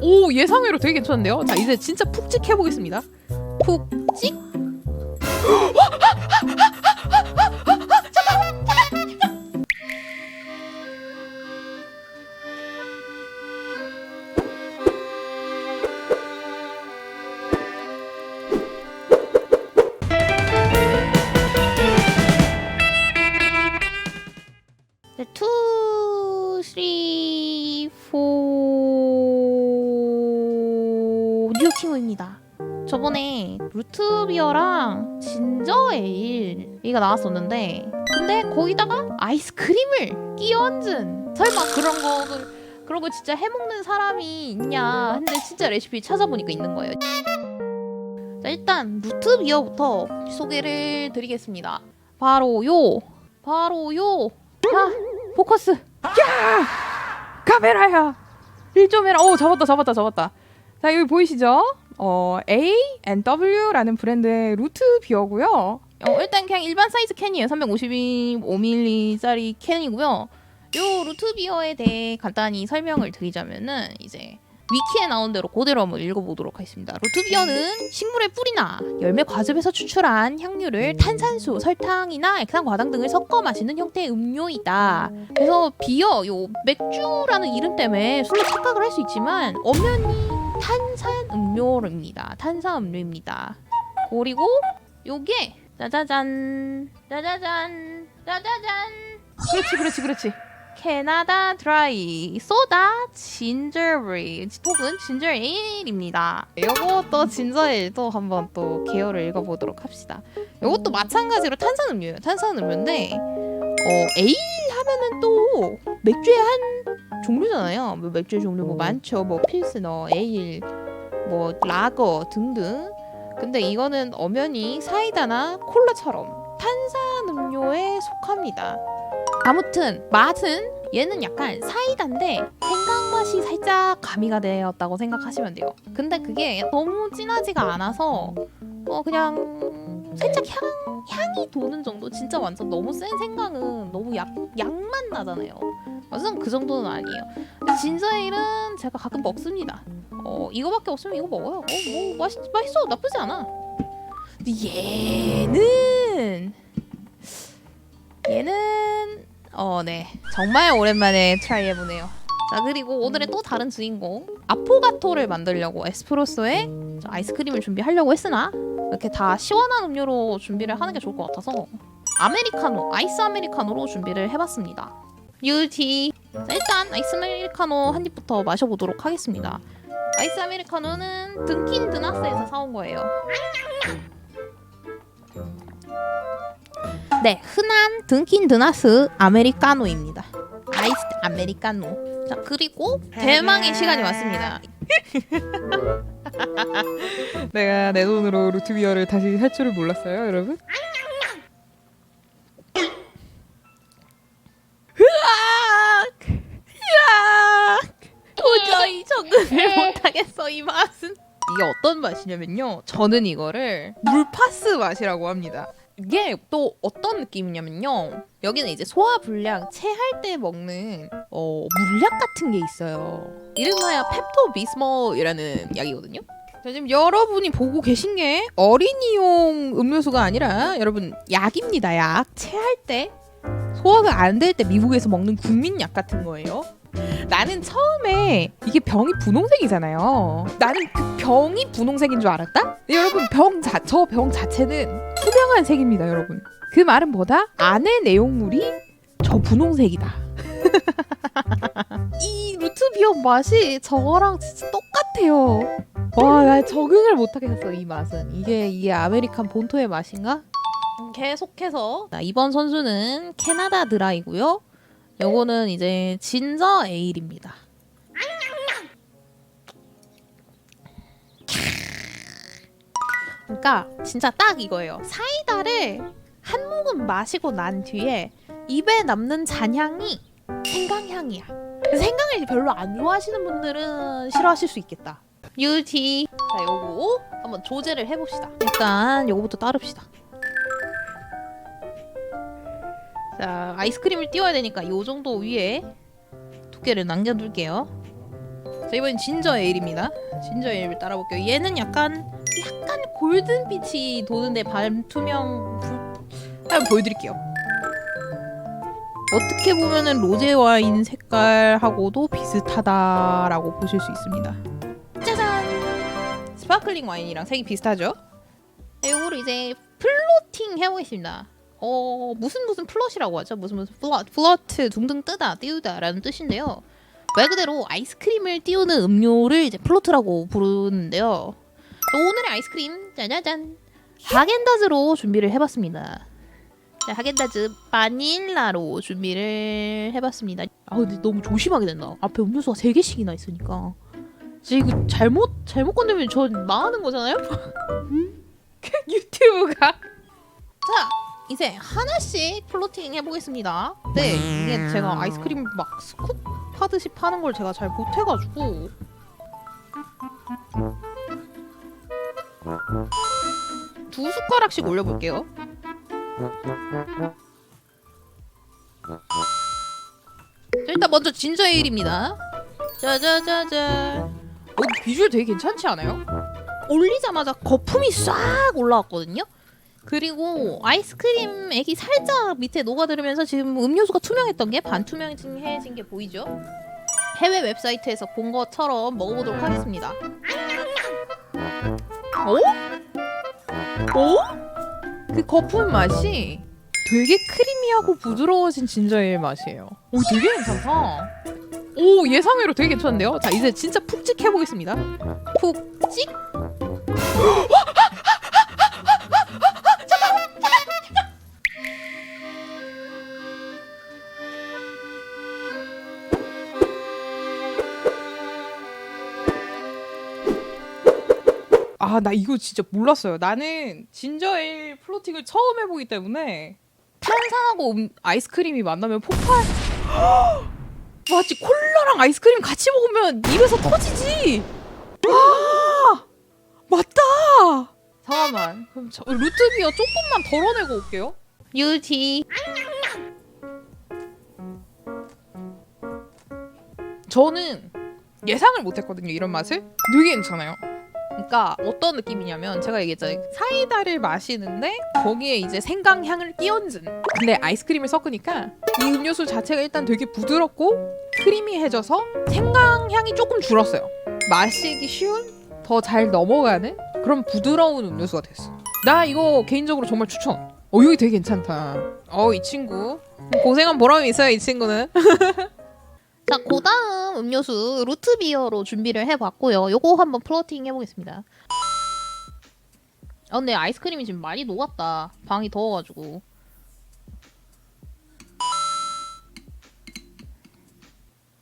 오 예상외로 되게 괜찮은데요. 자 이제 진짜 푹찍 해보겠습니다. 푹찍. 포 뉴킹호입니다. 저번에 루트비어랑 진저 에일이가 나왔었는데 근데 거기다가 아이스크림을 끼얹은 설마 그런 거를 그런 거 진짜 해먹는 사람이 있냐 근데 진짜 레시피 찾아보니까 있는 거예요. 자 일단 루트비어부터 소개를 드리겠습니다. 바로 요 바로 요 야, 포커스. 야! 카메라야. 일 좀 해라. 오, 잡았다, 잡았다, 잡았다. 자, 여기 보이시죠? 어, A and W라는 브랜드의 루트 비어고요. 어, 일단 그냥 일반 사이즈 캔이에요. 355ml짜리 캔이고요. 요 루트 비어에 대해 간단히 설명을 드리자면은 이제 위키에 나온 대로 그대로 한번 읽어보도록 하겠습니다. 루트비어는 식물의 뿌리나 열매 과즙에서 추출한 향료를 탄산수, 설탕이나 액상 과당 등을 섞어 마시는 형태의 음료이다. 그래서 비어, 요 맥주라는 이름 때문에 술로 착각을 할 수 있지만 엄연히 탄산 음료입니다. 탄산 음료입니다. 그리고 요게 짜자잔, 짜자잔, 짜자잔. 그렇지, 그렇지, 그렇지. 캐나다 드라이 소다 진저베리 혹은 진저 에일입니다. 요것도 진저 에일도 한번 또 계열을 읽어보도록 합시다. 요것도 마찬가지로 탄산 음료예요. 탄산 음료인데 어 에일 하면은 또 맥주의 한 종류잖아요. 뭐 맥주의 종류 뭐 많죠. 뭐 필스너, 에일, 뭐 라거 등등. 근데 이거는 엄연히 사이다나 콜라처럼 탄산 음료에 속합니다. 아무튼 맛은 얘는 약간 사이다인데 생강 맛이 살짝 가미가 되었다고 생각하시면 돼요. 근데 그게 너무 진하지가 않아서 어 그냥 살짝 향 향이 도는 정도. 진짜 완전 너무 센 생강은 너무 약 약맛 나잖아요. 완전 그 정도는 아니에요. 근데 진저에일은 제가 가끔 먹습니다. 어 이거밖에 없으면 이거 먹어요. 어뭐 맛있 맛있어 나쁘지 않아. 근데 얘는 얘는 어, 네. 정말 오랜만에 트라이 해보네요. 자, 그리고 오늘의 또 다른 주인공. 아포가토를 만들려고 에스프레소에 저 아이스크림을 준비하려고 했으나 이렇게 다 시원한 음료로 준비를 하는 게 좋을 것 같아서 아메리카노, 아이스 아메리카노로 준비를 해봤습니다. 유티. 자, 일단 아이스 아메리카노 한 입부터 마셔보도록 하겠습니다. 아이스 아메리카노는 든킨 드나스에서 사온 거예요. 네, 흔한 든킨 드나스 아메리카노입니다. 아이스 아메리카노. 자, 그리고 대망의 시간이 왔습니다. 내가 내 돈으로 루트비어를 다시 살 줄을 몰랐어요, 여러분. 으악! 으악! 도저히 적응을 못하겠어 이 맛은. 이게 어떤 맛이냐면요. 저는 이거를 물파스 맛이라고 합니다. 이게 또 어떤 느낌이냐면요. 여기는 이제 소화 불량 체할 때 먹는 어, 물약 같은 게 있어요. 이름하여 펩토 비스몰이라는 약이거든요. 자, 지금 여러분이 보고 계신 게 어린이용 음료수가 아니라 여러분 약입니다. 약 체할 때 소화가 안 될 때 미국에서 먹는 국민약 같은 거예요. 나는 처음에 이게 병이 분홍색이잖아요. 나는 그 병이 분홍색인 줄 알았다? 여러분 병 자, 저 병 자체는 투명한 색입니다, 여러분. 그 말은 뭐다? 안에 내용물이 저 분홍색이다. 이 루트비어 맛이 저거랑 진짜 똑같아요. 와, 나 적응을 못하겠어 이 맛은. 이게 이게 아메리칸 본토의 맛인가? 계속해서 자, 이번 선수는 캐나다 드라이고요. 요거는 이제 진저 에일입니다. 그러니까 진짜 딱 이거예요. 사이다를 한 모금 마시고 난 뒤에 입에 남는 잔향이 생강향이야. 생강을 별로 안 좋아하시는 분들은 싫어하실 수 있겠다. 유티. 자, 요거 한번 조제를 해봅시다. 일단 요거부터 따릅시다. 자, 아이스크림을 띄워야 되니까 요 정도 위에 두께를 남겨둘게요. 자 이번엔 진저 에일입니다. 진저 에일을 따라볼게요. 얘는 약간 약간 골든빛이 도는데 반투명 불... 한번 보여드릴게요. 어떻게 보면은 로제 와인 색깔하고도 비슷하다라고 보실 수 있습니다. 짜잔! 스파클링 와인이랑 색이 비슷하죠? 네, 요거를 이제 플로팅 해보겠습니다. 어 무슨 무슨 플롯이라고 하죠? 무슨 무슨 플롯, 플러트 둥둥 뜨다 띄우다라는 뜻인데요. 말 그대로 아이스크림을 띄우는 음료를 이제 플로트라고 부르는데요. 자, 오늘의 아이스크림 짜자잔 하겐다즈로 준비를 해봤습니다. 자, 하겐다즈 바닐라로 준비를 해봤습니다. 아 근데 너무 조심하게 된다. 앞에 음료수가 세 개씩이나 있으니까. 진짜 이거 잘못 잘못 건드면 저 망하는 거잖아요? 유튜브가. 자 이제 하나씩 플로팅 해보겠습니다. 네 이게 제가 아이스크림 막 스쿱 하듯이 파는 걸 제가 잘 못해가지고. 두 숟가락씩 올려볼게요. 자, 일단 먼저 진저 에일입니다. 짜자자자. 어, 비주얼 되게 괜찮지 않아요? 올리자마자 거품이 싹 올라왔거든요. 그리고 아이스크림 액이 살짝 밑에 녹아들으면서 지금 음료수가 투명했던 게 반투명해진 게 보이죠? 해외 웹사이트에서 본 것처럼 먹어보도록 하겠습니다. 오? 오? 그 거품 맛이 되게 크리미하고 부드러워진 진저에일 맛이에요. 오 되게 괜찮다. 오 예상외로 되게 괜찮은데요? 자 이제 진짜 푹찍 해보겠습니다. 푹찍? 아 나 이거 진짜 몰랐어요. 나는 진저에일 플로팅을 처음 해보기 때문에 탄산하고 음, 아이스크림이 만나면 폭발. 맞지 콜라랑 아이스크림 같이 먹으면 입에서 터지지. 아 맞다. 잠깐만 그럼 저 루트비어 조금만 덜어내고 올게요. 유티. 저는 예상을 못했거든요 이런 맛을 되게 괜찮아요 그러니까 어떤 느낌이냐면 제가 얘기했잖아요 사이다를 마시는데 거기에 이제 생강향을 끼얹은 근데 아이스크림을 섞으니까 이 음료수 자체가 일단 되게 부드럽고 크리미해져서 생강향이 조금 줄었어요. 마시기 쉬운 더 잘 넘어가는 그런 부드러운 음료수가 됐어 나 이거 개인적으로 정말 추천. 어 여기 되게 괜찮다. 어 이 친구. 고생한 보람이 있어요 이 친구는 자, 그 다음 음료수 루트비어로 준비를 해봤고요. 요거 한번 플로팅 해보겠습니다. 아, 근데 아이스크림이 지금 많이 녹았다. 방이 더워가지고.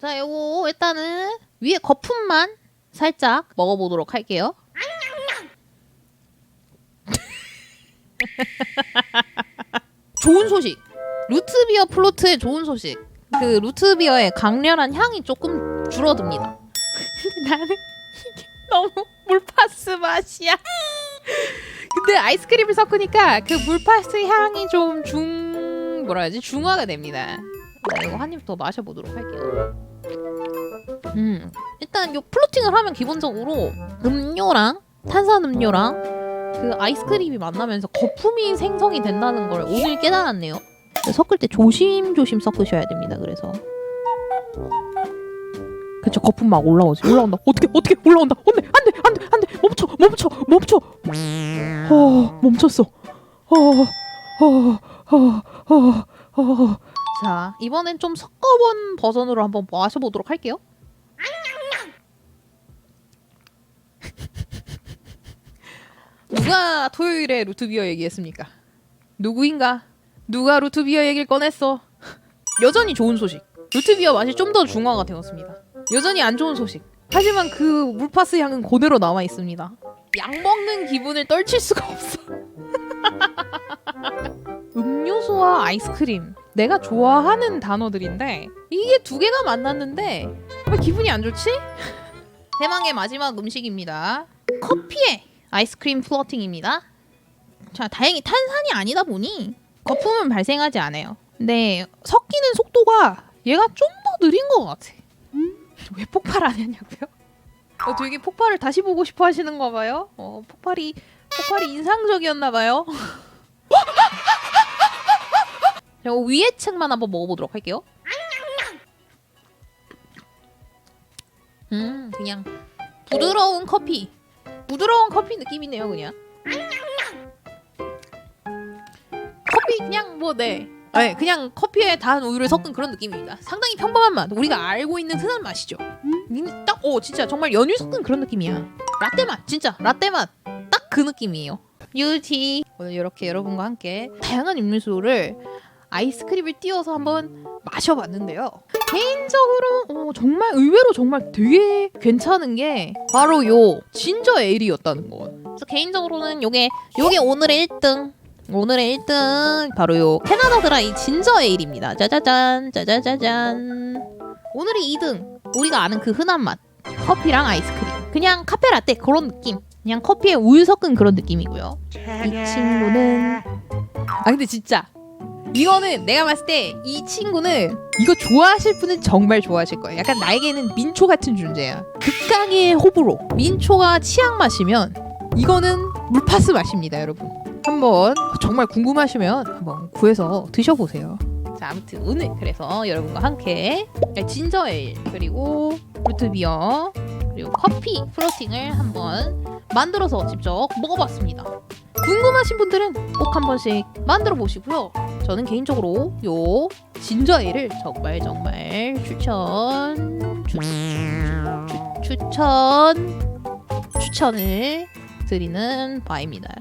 자, 요거 일단은 위에 거품만 살짝 먹어보도록 할게요. 좋은 소식. 루트비어 플로트의 좋은 소식. 그 루트비어의 강렬한 향이 조금 줄어듭니다. 나는 이게 너무 물파스 맛이야. 근데 아이스크림을 섞으니까 그 물파스 향이 좀 중 뭐라 해야지 중화가 됩니다. 네, 이거 한 입 더 마셔보도록 할게요. 음 일단 요 플로팅을 하면 기본적으로 음료랑 탄산 음료랑 그 아이스크림이 만나면서 거품이 생성이 된다는 걸 오늘 깨달았네요. 섞을 때 조심조심 섞으셔야 됩니다. 그래서. 그쵸 거품 막 올라오지. 올라온다. 어떻게 어떻게 올라온다. 안돼 안돼 안돼 안돼. 멈춰 멈춰 멈춰. 어 멈췄어. 어어어어어. 자 이번엔 좀 섞어본 버전으로 한번 마셔보도록 할게요. 누가 토요일에 루트비어 얘기했습니까? 누구인가 누가 루트비어 얘기를 꺼냈어 여전히 좋은 소식 루트비어 맛이 좀 더 중화가 되었습니다. 여전히 안 좋은 소식. 하지만 그 물파스 향은 그대로 남아 있습니다. 약 먹는 기분을 떨칠 수가 없어. 음료수와 아이스크림. 내가 좋아하는 단어들인데 이게 두 개가 만났는데 왜 기분이 안 좋지? 대망의 마지막 음식입니다. 커피에 아이스크림 플러팅입니다. 자, 다행히 탄산이 아니다 보니 거품은 발생하지 않아요. 근데 섞이는 속도가 얘가 좀 더 느린 것 같아. 왜 폭발 안 했냐고요? 어, 되게 폭발을 다시 보고 싶어 하시는가 봐요. 어, 폭발이 폭발이 인상적이었나 봐요. 자, 위에 책만 한번 먹어보도록 할게요. 음, 그냥 부드러운 커피. 부드러운 커피 느낌이네요, 그냥. 네. 네, 그냥 커피에 단 우유를 섞은 그런 느낌입니다. 상당히 평범한 맛. 우리가 알고 있는 흔한 맛이죠. 음, 딱, 오, 진짜 정말 연유 섞은 그런 느낌이야. 라떼 맛, 진짜 라떼 맛. 딱 그 느낌이에요. 뷰티. 오늘 이렇게 여러분과 함께 다양한 음료수를 아이스크림을 띄워서 한번 마셔봤는데요. 개인적으로 어, 정말 의외로 정말 되게 괜찮은 게 바로 요 진저 에일이었다는 거. 그래서 개인적으로는 요게 요게 오늘의 1등. 오늘의 1등 바로 요 캐나다 드라이 진저 에일입니다. 짜자잔 짜자자잔. 오늘의 2등 우리가 아는 그 흔한 맛 커피랑 아이스크림. 그냥 카페 라떼 그런 느낌. 그냥 커피에 우유 섞은 그런 느낌이고요. 이 친구는 아 근데 진짜 이거는 내가 봤을 때 이 친구는 이거 좋아하실 분은 정말 좋아하실 거예요. 약간 나에게는 민초 같은 존재야. 극강의 호불호. 민초가 치약 맛이면 이거는 물파스 맛입니다, 여러분. 한번 정말 궁금하시면 한번 구해서 드셔보세요. 자, 아무튼 오늘 그래서 여러분과 함께 진저 에일 그리고 루트비어 그리고 커피 프로팅을 한번 만들어서 직접 먹어봤습니다. 궁금하신 분들은 꼭 한 번씩 만들어 보시고요. 저는 개인적으로 요 진저 에일을 정말 정말 추천 추, 추, 추천 추천을 드리는 바입니다.